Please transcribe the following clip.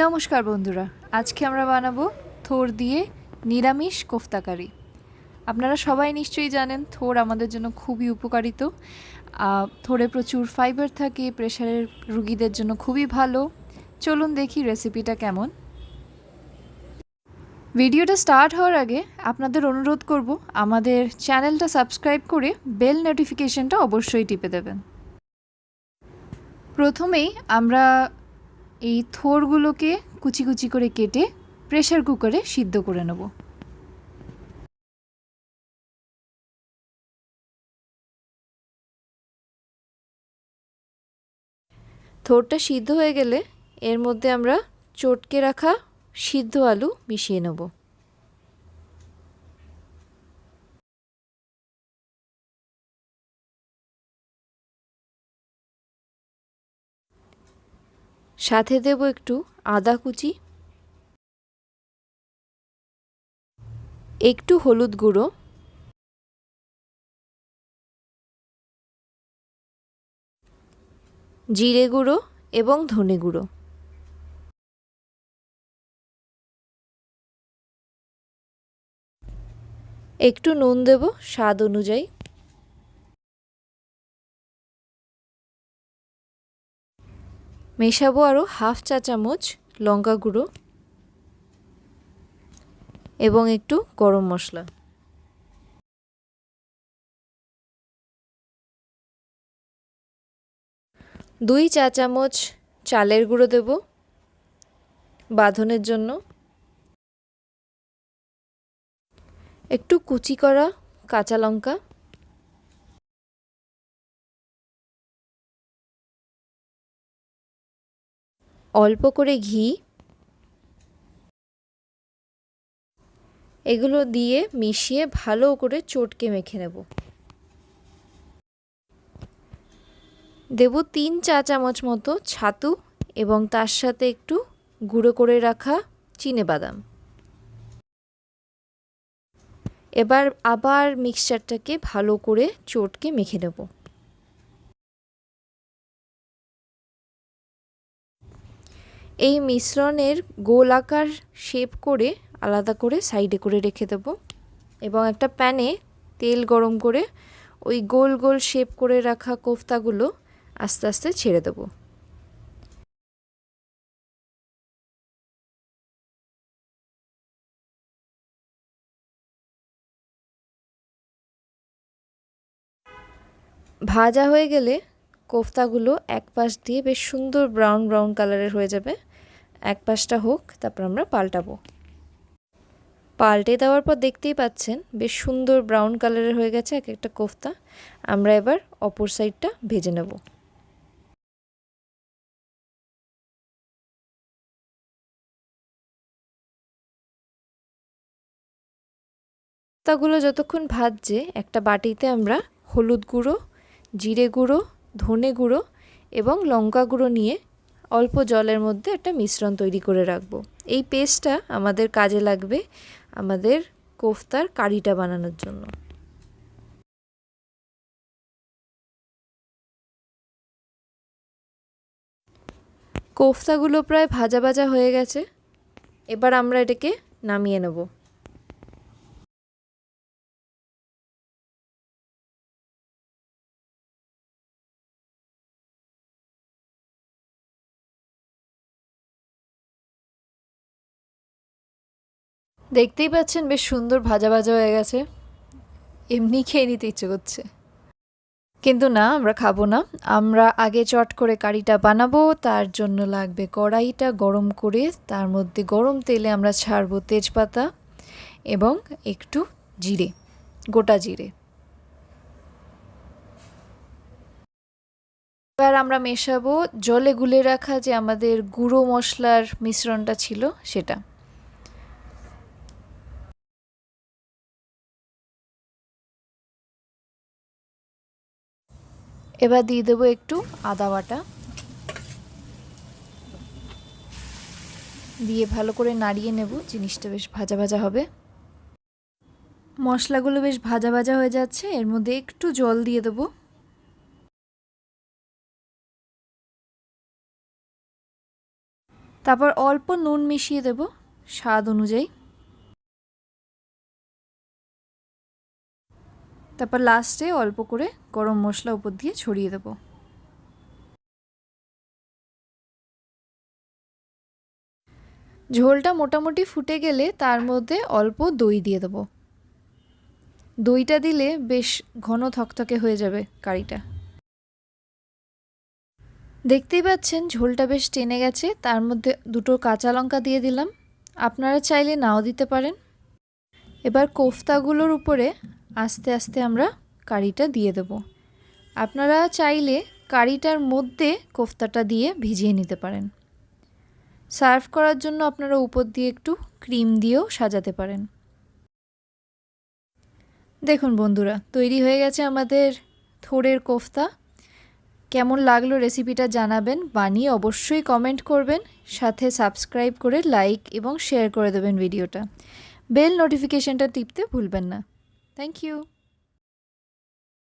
নমস্কার বন্ধুরা, আজকে আমরা বানাবো থোর দিয়ে নিরামিষ কোফতাকারি আপনারা সবাই নিশ্চয়ই জানেন থোর আমাদের জন্য খুবই উপকারিত। থোরে প্রচুর ফাইবার থাকে প্রেশারের রুগীদের জন্য খুবই ভালো। চলুন দেখি রেসিপিটা কেমন। ভিডিওটা স্টার্ট হওয়ার আগে আপনাদের অনুরোধ করব, আমাদের চ্যানেলটা সাবস্ক্রাইব করে বেল নোটিফিকেশনটা অবশ্যই টিপে দেবেন। প্রথমেই আমরা এই থোরগুলোকে কুচি কুচি করে কেটে প্রেশার কুকারে সিদ্ধ করে নেব। থোরটা সিদ্ধ হয়ে গেলে এর মধ্যে আমরা চটকে রাখা সিদ্ধ আলু মিশিয়ে নেব। সাথে দেব একটু আদা কুচি, একটু হলুদ গুঁড়ো, জিরে গুঁড়ো এবং ধনে গুঁড়ো। একটু নুন দেব, স্বাদ অনুযায়ী। মেশাবো আরও হাফ চা চামচ লঙ্কা গুঁড়ো এবং একটু গরম মশলা। দুই চা চামচ চালের গুঁড়ো দেব বাঁধনের জন্য। একটু কুচি করা কাঁচা লঙ্কা অল্প করে ঘি। এগুলো দিয়ে মিশিয়ে ভালো করে চটকে মেখে নেব। দেব তিন চা চামচ মতো ছাতু এবং তার সাথে একটু গুঁড়ো করে রাখা চিনে বাদাম। এবার আবার মিক্সচারটাকে ভালো করে চটকে মেখে নেব। এই মিশ্রণের গোল আকার শেপ করে আলাদা করে সাইডে করে রেখে দেব এবং একটা প্যানে তেল গরম করে ওই গোল গোল শেপ করে রাখা কোফতাগুলো আস্তে আস্তে ছেড়ে দেবো। ভাজা হয়ে গেলে কোফতাগুলো এক পাশ দিয়ে বেশ সুন্দর ব্রাউন ব্রাউন কালারের হয়ে যাবে। এক পাশটা হোক, তারপর আমরা পাল্টাবো। পাল্টে দেওয়ার পর দেখতেই পাচ্ছেন, বেশ সুন্দর ব্রাউন কালারের হয়ে গেছে এক একটা কোফতা। আমরা এবার অপর সাইডটা ভেজে নেব। কোফতাগুলো যতক্ষণ ভাজছে, একটা বাটিতে আমরা হলুদ গুঁড়ো, জিরে গুঁড়ো, ধনে গুঁড়ো এবং লঙ্কা গুঁড়ো নিয়ে অল্প জলের মধ্যে একটা মিশ্রণ তৈরি করে রাখব। এই পেস্টটা আমাদের কাজে লাগবে আমাদের কোফতার কারিটা বানানোর জন্য। কোফতাগুলো প্রায় ভাজা ভাজা হয়ে গেছে। এবার আমরা এটাকে নামিয়ে নেব। দেখতেই পাচ্ছেন বেশ সুন্দর ভাজা ভাজা হয়ে গেছে। এমনি খেয়ে নিতে ইচ্ছে করছে। কিন্তু না, আমরা খাব না। আমরা আগে চট করে কারিটা বানাবো, তার জন্য লাগবে কড়াইটা গরম করে তার মধ্যে গরম তেলে আমরা ছাড়বো তেজপাতা এবং একটু জিরে, গোটা জিরে। এবার আমরা মেশাবো জলে গুলে রাখা যে আমাদের গুঁড়ো মশলার মিশ্রণটা ছিল সেটা। এবার দিয়ে দেবো একটু আদা বাটা। দিয়ে ভালো করে নাড়িয়ে নেব, জিনিসটা বেশ ভাজা ভাজা হবে। মশলাগুলো বেশ ভাজা ভাজা হয়ে যাচ্ছে, এর মধ্যে একটু জল দিয়ে দেবো। তারপর অল্প নুন মিশিয়ে দেব, স্বাদ অনুযায়ী। তারপর লাস্টে অল্প করে গরম মশলা উপর দিয়ে ছড়িয়ে দেব। ঝোলটা মোটামুটি ফুটে গেলে তার মধ্যে অল্প দই দিয়ে দেবো। দইটা দিলে বেশ ঘন থকথকে হয়ে যাবে কারিটা। দেখতেই পাচ্ছেন ঝোলটা বেশ টেনে গেছে, তার মধ্যে দুটো কাঁচা লঙ্কা দিয়ে দিলাম। আপনারা চাইলে নাও দিতে পারেন। এবার কোফতাগুলোর উপরে আস্তে আস্তে আমরা কারিটা দিয়ে দেব। আপনারা চাইলে কারিটার মধ্যে কোফতাটা দিয়ে ভিজিয়ে নিতে পারেন। সার্ভ করার জন্য আপনারা উপর দিয়ে একটু ক্রিম দিয়েও সাজাতে পারেন। দেখুন বন্ধুরা, তৈরি হয়ে গেছে আমাদের থোড়ের কোফতা। কেমন লাগল রেসিপিটা জানাবেন, বানিয়ে অবশ্যই কমেন্ট করবেন, সাথে সাবস্ক্রাইব করে লাইক এবং শেয়ার করে দেবেন ভিডিওটা। বেল নোটিফিকেশানটা টিপতে ভুলবেন না। Thank you.